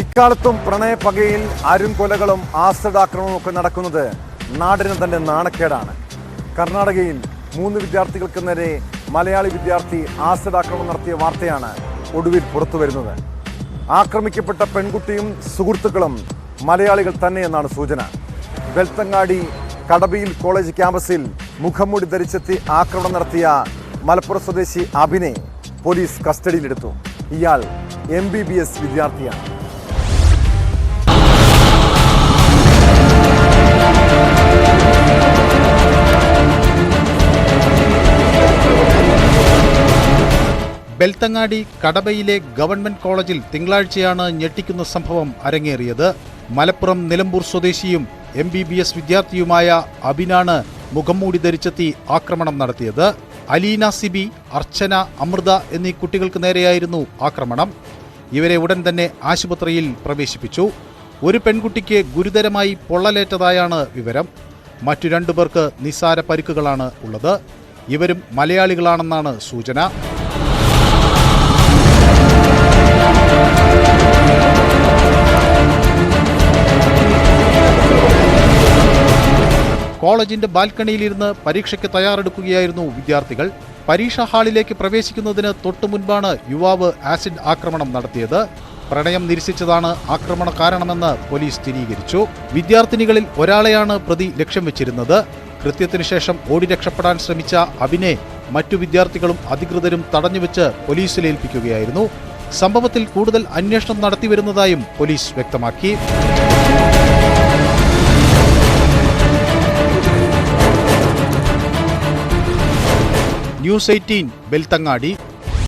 ഇക്കാലത്തും പ്രണയപകയിൽ അരുംകൊലകളും കൊലകളും ആക്രമണവും ഒക്കെ നടക്കുന്നത് നാടിന് തന്നെ നാണക്കേടാണ്. കർണാടകയിൽ മൂന്ന് വിദ്യാർത്ഥികൾക്ക് നേരെ മലയാളി വിദ്യാർത്ഥി ആസിഡ് ആക്രമണം നടത്തിയ വാർത്തയാണ് ഒടുവിൽ പുറത്തു വരുന്നത്. ആക്രമിക്കപ്പെട്ട പെൺകുട്ടിയും സുഹൃത്തുക്കളും മലയാളികൾ തന്നെയെന്നാണ് സൂചന. വെൽത്തങ്ങാടി കടബിയിൽ കോളേജ് ക്യാമ്പസിൽ മുഖംമൂടി ധരിച്ചെത്തി ആക്രമണം നടത്തിയ മലപ്പുറം സ്വദേശി അഭിനെ പോലീസ് കസ്റ്റഡിയിലെടുത്തു. ഇയാൾ എം ബി ബി എസ് വിദ്യാർത്ഥിയാണ്. ബെൽത്തങ്ങാടി കടബയിലെ ഗവൺമെന്റ് കോളേജിൽ തിങ്കളാഴ്ചയാണ് ഞെട്ടിക്കുന്ന സംഭവം അരങ്ങേറിയത്. മലപ്പുറം നിലമ്പൂർ സ്വദേശിയും എം ബി ബി എസ് വിദ്യാർത്ഥിയുമായ അബിനാണ് മുഖംമൂടി ധരിച്ചെത്തി ആക്രമണം നടത്തിയത്. അലീന സിബി അർച്ചന അമൃത എന്നീ കുട്ടികൾക്ക് നേരെയായിരുന്നു ആക്രമണം. ഇവരെ ഉടൻ തന്നെ ആശുപത്രിയിൽ പ്രവേശിപ്പിച്ചു. ഒരു പെൺകുട്ടിക്ക് ഗുരുതരമായി പൊള്ളലേറ്റതായാണ് വിവരം. മറ്റു രണ്ടു പേർക്ക് നിസ്സാര പരിക്കുകളാണ് ഉള്ളത്. ഇവരും മലയാളികളാണെന്നാണ് സൂചന. കോളേജിന്റെ ബാൽക്കണിയിലിരുന്ന് പരീക്ഷയ്ക്ക് തയ്യാറെടുക്കുകയായിരുന്നു വിദ്യാർത്ഥികൾ. പരീക്ഷാ ഹാളിലേക്ക് പ്രവേശിക്കുന്നതിന് തൊട്ടു മുൻപാണ് യുവാവ് ആസിഡ് ആക്രമണം നടത്തിയത്. പ്രണയം നിരസിച്ചതാണ് ആക്രമണ കാരണമെന്ന് പോലീസ് സ്ഥിരീകരിച്ചു. വിദ്യാർത്ഥിനികളിൽ ഒരാളെയാണ് പ്രതി ലക്ഷ്യം വെച്ചിരുന്നത്. കൃത്യത്തിനു ശേഷം ഓടി രക്ഷപ്പെടാൻ ശ്രമിച്ച അഭിനെ മറ്റു വിദ്യാർത്ഥികളും അധികൃതരും തടഞ്ഞുവെച്ച് പോലീസിൽ ഏൽപ്പിക്കുകയായിരുന്നു. സംഭവത്തിൽ കൂടുതൽ അന്വേഷണം നടത്തിവരുന്നതായും പോലീസ് വ്യക്തമാക്കി. News eighteen Belthangady.